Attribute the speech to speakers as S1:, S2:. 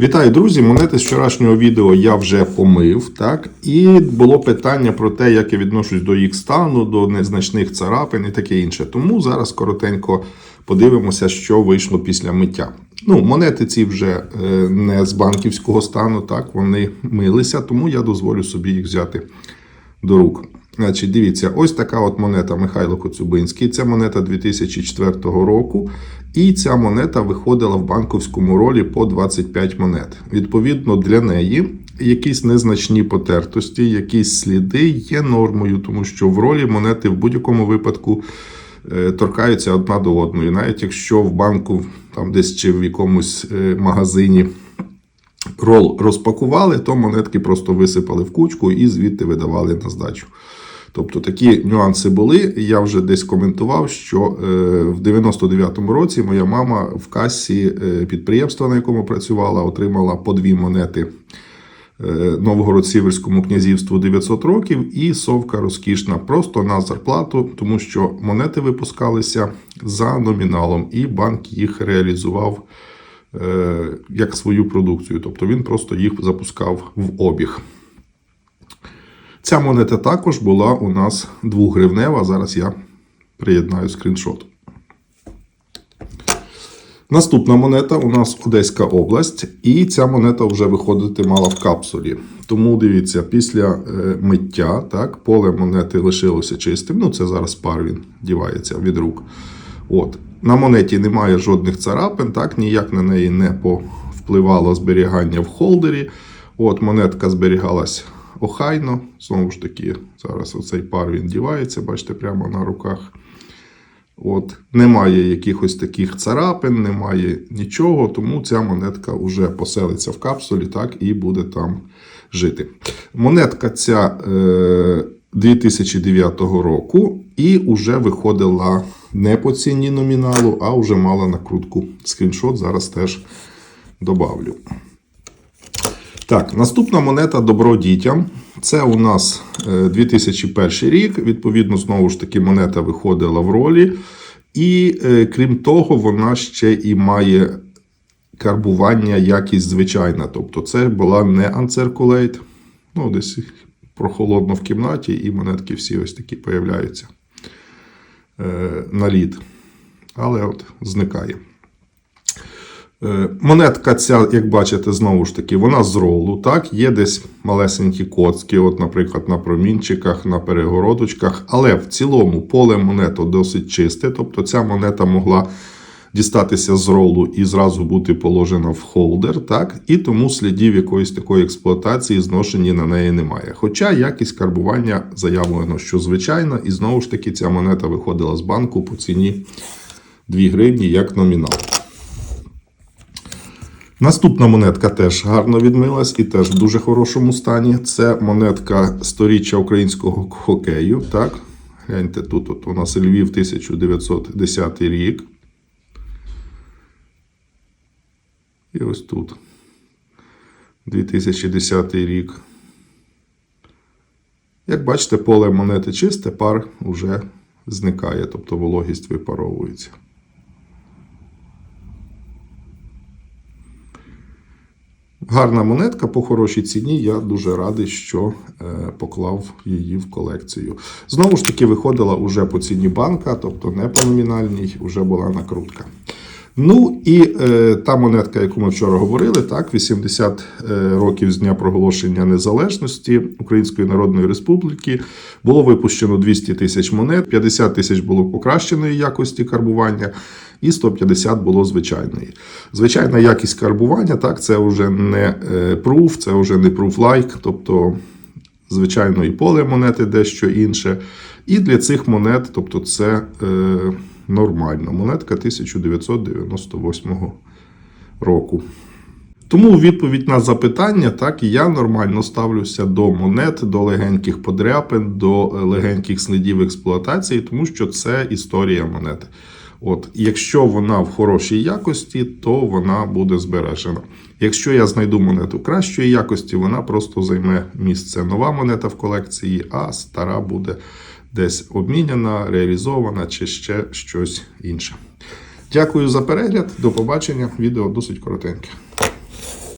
S1: Вітаю, друзі! Монети з вчорашнього відео я вже помив. так? І було питання про те, як я відношусь до їх стану, до незначних царапин і таке інше. Тому зараз коротенько подивимося, що вийшло після миття. Ну, монети ці вже е, не з банківського стану, так, вони милися, тому я дозволю собі їх взяти до рук. Значить, дивіться, ось така от монета Михайло Коцюбинський. Це монета 2004 року. І ця монета виходила в банковському ролі по 25 монет. Відповідно, для неї якісь незначні потертості, якісь сліди є нормою, тому що в ролі монети в будь-якому випадку е, торкаються одна до одної. Навіть якщо в банку там десь чи в якомусь е, магазині рол розпакували, то монетки просто висипали в кучку і звідти видавали на здачу. Тобто такі нюанси були. Я вже десь коментував, що е, в 99-му році моя мама в касі е, підприємства, на якому працювала, отримала по дві монети е, Новгород-Сіверському князівству 900 років і совка розкішна просто на зарплату, тому що монети випускалися за номіналом, і банк їх реалізував як свою продукцію. Тобто він просто їх запускав в обіг. Ця монета також була у нас 2 гривнева. Зараз я приєднаю скріншот. Наступна монета у нас Одеська область, і ця монета вже виходити мала в капсулі. Тому дивіться, після е, миття так, поле монети лишилося чистим. Ну, це зараз пар він дівається від рук. От. На монеті немає жодних царапин, так, ніяк на неї не повпливало зберігання в холдері. От, монетка зберігалась охайно. Знову ж таки, зараз оцей пар він дівається, бачите, прямо на руках. От, Немає якихось таких царапин, немає нічого, тому ця монетка вже поселиться в капсулі так, і буде там жити. Монетка ця е, 2009 року і вже виходила не по ціні номіналу, а вже мала накрутку. Скріншот зараз теж добавлю. Так, наступна монета Добро дітям. Це у нас е, 2001 рік. Відповідно, знову ж таки, монета виходила в ролі. І е, крім того, вона ще і має карбування якість звичайна. Тобто, це була не Uncirculate. Ну, десь прохолодно в кімнаті, і монетки всі ось такі появляються е, на лід. Але от зникає. Е, Монетка ця, як бачите, знову ж таки, вона з ролу. Так? Є десь малесенькі коцки, от, наприклад, на промінчиках, на перегородочках. Але в цілому поле монету досить чисте. Тобто ця монета могла дістатися з ролу і зразу бути положена в холдер. Так? І тому слідів якоїсь такої експлуатації зношені на неї немає. Хоча якість карбування заявлено, що звичайна, і знову ж таки ця монета виходила з банку по ціні 2 гривні як номінал. Наступна монетка теж гарно відмилась і теж в дуже хорошому стані. Це монетка сторіччя українського хокею. Так? Гляньте, тут от у нас Львів 1910 рік. І ось тут 2010 рік. Як бачите, поле монети чисте, пар вже зникає, тобто вологість випаровується. Гарна монетка по хорошій ціні. Я дуже радий, що е, поклав її в колекцію. Знову ж таки, виходила уже по ціні банка, тобто не по номінальній, вже була накрутка. Ну і е, та монетка, яку ми вчора говорили, так, 80 е, років з дня проголошення незалежності Української Народної Республіки було випущено 200 тисяч монет, 50 тисяч було покращеної якості карбування, і 150 було звичайної. Звичайна якість карбування, так, це вже не е, proof, це вже не proof-like, тобто звичайно і поле монети дещо інше. І для цих монет, тобто це е, нормально. Монетка 1998 року. Тому відповідь на запитання, так і я нормально ставлюся до монет, до легеньких подряпин, до легеньких слідів експлуатації, тому що це історія монети. От, якщо вона в хорошій якості, то вона буде збережена. Якщо я знайду монету кращої якості, вона просто займе місце нова монета в колекції, а стара буде десь обміняна, реалізована чи ще щось інше. Дякую за перегляд. До побачення. Відео досить коротеньке.